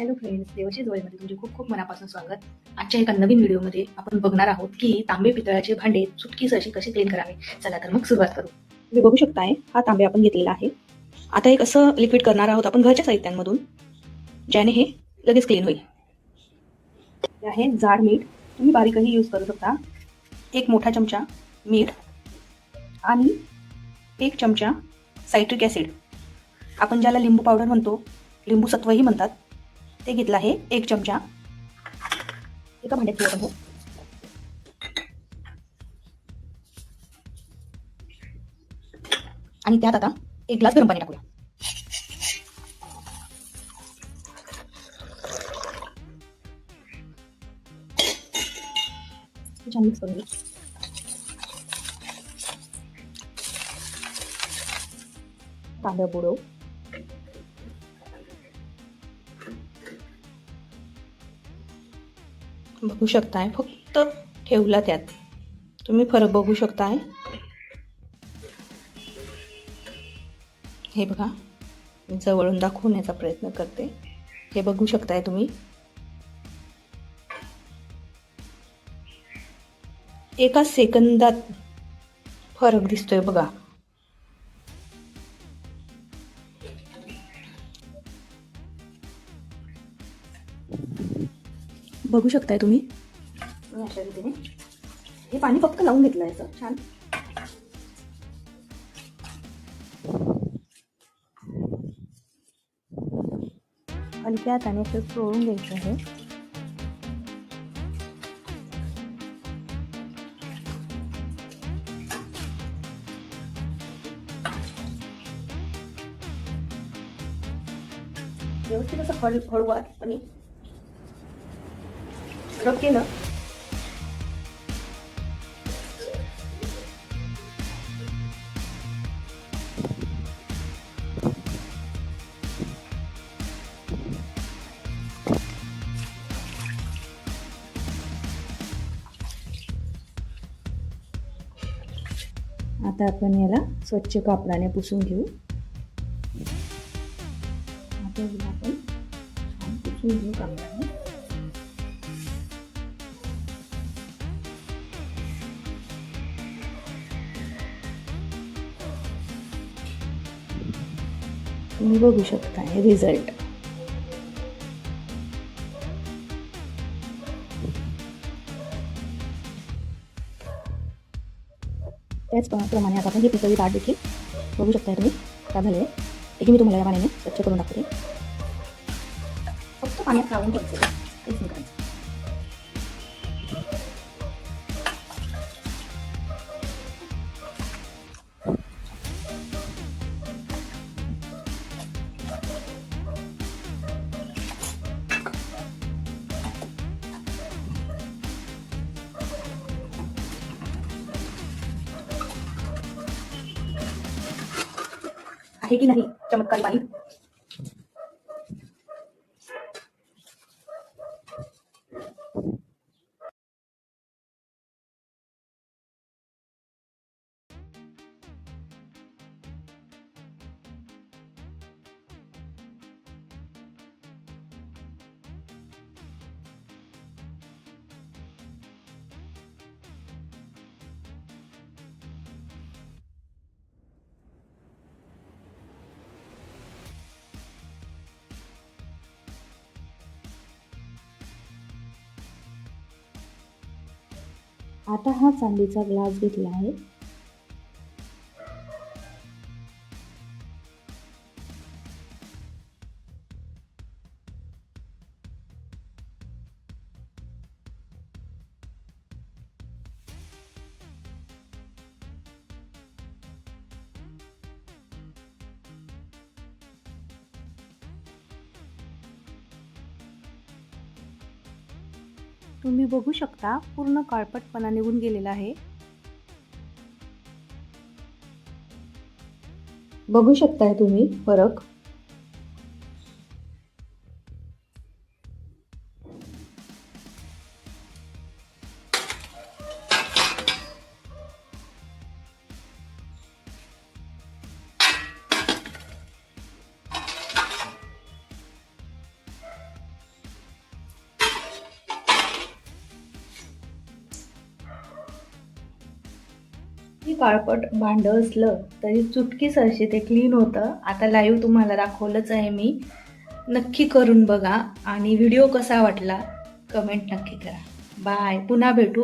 Hello friends देवाची जोळीमध्ये तुमचे खूप खूप मनापासून स्वागत. आजच्या एका नवीन व्हिडिओमध्ये आपण बघणार आहोत की तांबे पितळाचे भांडे चुटकीस अशी कशी क्लीन करावे? चला तर मग सुरुवात करू. तुम्ही बघू शकताय हा तांबे आपण घेतलेला आहे. आता एक असं लिक्विड करणार आहोत आपण घरच्या साहित्यांमधून ज्याने हे लगेच क्लीन होईल. आहे जाड मीठ. तुम्ही बारीकही यूज करू शकता. एक मोठा चमचा मीठ आणि एक चमचा सायट्रिक ॲसिड आपण ज्याला लिंबू पावडर म्हणतो लिंबू सत्वही म्हणतात. ते घेतलं आहे एक चमचा. एका भांड्यात ठेवत आहोत आणि त्यात आता एक ग्लास गरम पाणी टाकूया. छान मिक्स करून घेऊ. तांदळ बुडव बघू शकताय. फक्त ठेवला त्यात. तुम्ही फरक बघू शकताय. हे बघा. मी जवळून दाखवण्याचा प्रयत्न करते. हे बघू शकताय तुम्ही. एका सेकंदात फरक दिसतोय बघा. बघू शकताय तुम्ही? अशा रीतीने हे पाणी फक्त लावून घेतलं आहे असं छान. हलक्या हाताने असं चोळून घ्यायचं आहे. व्यवस्थित असं हळ आणि रब केलं. आता आपण याला स्वच्छ कापडाने पुसून घेऊ. आता आपण पुसून घेऊ कापडाने. तुम्ही बघू शकता हे रिझल्ट त्याचप्रमाणे आता आपण ही पितळी ताट देखील बघू शकता तुम्ही. काय झाले हे मी तुम्हाला या पाण्याने स्वच्छ करून टाकते फक्त पाण्यात लावून ठेवते काहीच नाही आहे की नाही? चमत्कारी पाणी आता हा चांदीचा ग्लास घेतला आहे. तुम्ही बघू शकता पूर्ण काळपटपणा निघून गेलेला आहे. बघू शकताय तुम्ही फरक? किती काळपट भांडं असलं तरी चुटकीच अशी ते क्लीन होतं. आता लाईव्ह तुम्हाला दाखवलंच आहे मी. नक्की करून बघा आणि व्हिडिओ कसा वाटला कमेंट नक्की करा. बाय पुन्हा भेटू.